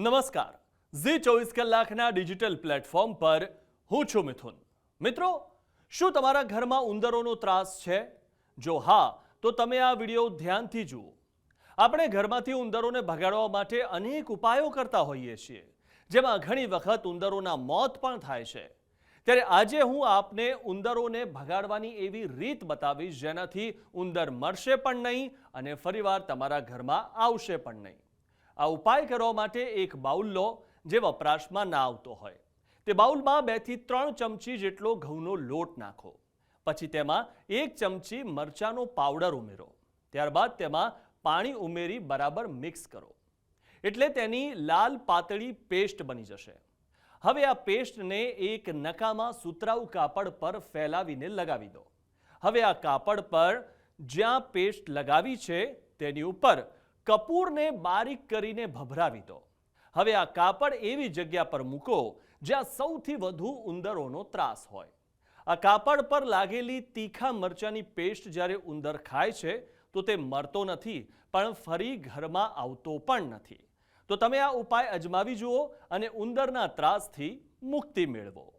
નમસ્કાર. ઝી ચોવીસ કલાકના ડિજિટલ પ્લેટફોર્મ પર હું છું મિથુન. મિત્રો, શું તમારા ઘરમાં ઉંદરોનો ત્રાસ છે? જો હા, તો તમે આ વીડિયો ધ્યાનથી જુઓ. આપણે ઘરમાંથી ઉંદરોને ભગાડવા માટે અનેક ઉપાયો કરતા હોઈએ છીએ, જેમાં ઘણી વખત ઉંદરોના મોત પણ થાય છે. ત્યારે આજે હું આપને ઉંદરોને ભગાડવાની એવી રીત બતાવીશ જેનાથી ઉંદર મરશે પણ નહીં અને ફરીવાર તમારા ઘરમાં આવશે પણ નહીં. આ ઉપાય કરવા માટે એક બાઉલ લો જે વપરાશમાં ના આવતો હોય. તે બાઉલમાં બેથી ત્રણ ચમચી જેટલો ઘઉંનો લોટ નાખો. પછી તેમાં એક ચમચી મરચાંનો પાવડર ઉમેરો. ત્યારબાદ તેમાં પાણી ઉમેરી બરાબર મિક્સ કરો. એટલે તેની લાલ પાતળી પેસ્ટ બની જશે. હવે આ પેસ્ટને એક નકામાં સુતરાઉ કાપડ પર ફેલાવીને લગાવી દો. હવે આ કાપડ પર જ્યાં પેસ્ટ લગાવી છે તેની ઉપર કપૂરને બારીક કરીને ભભરાવી દો. હવે આ કાપડ એવી જગ્યા પર મૂકો જ્યાં સૌથી વધુ ઉંદરોનો ત્રાસ હોય. આ કાપડ પર લાગેલી તીખા મરચાની પેસ્ટ જ્યારે ઉંદર ખાય છે, તો તે મરતો નથી, પણ ફરી ઘરમાં આવતો પણ નથી. તો તમે આ ઉપાય અજમાવી જુઓ અને ઉંદરના ત્રાસથી મુક્તિ મેળવો.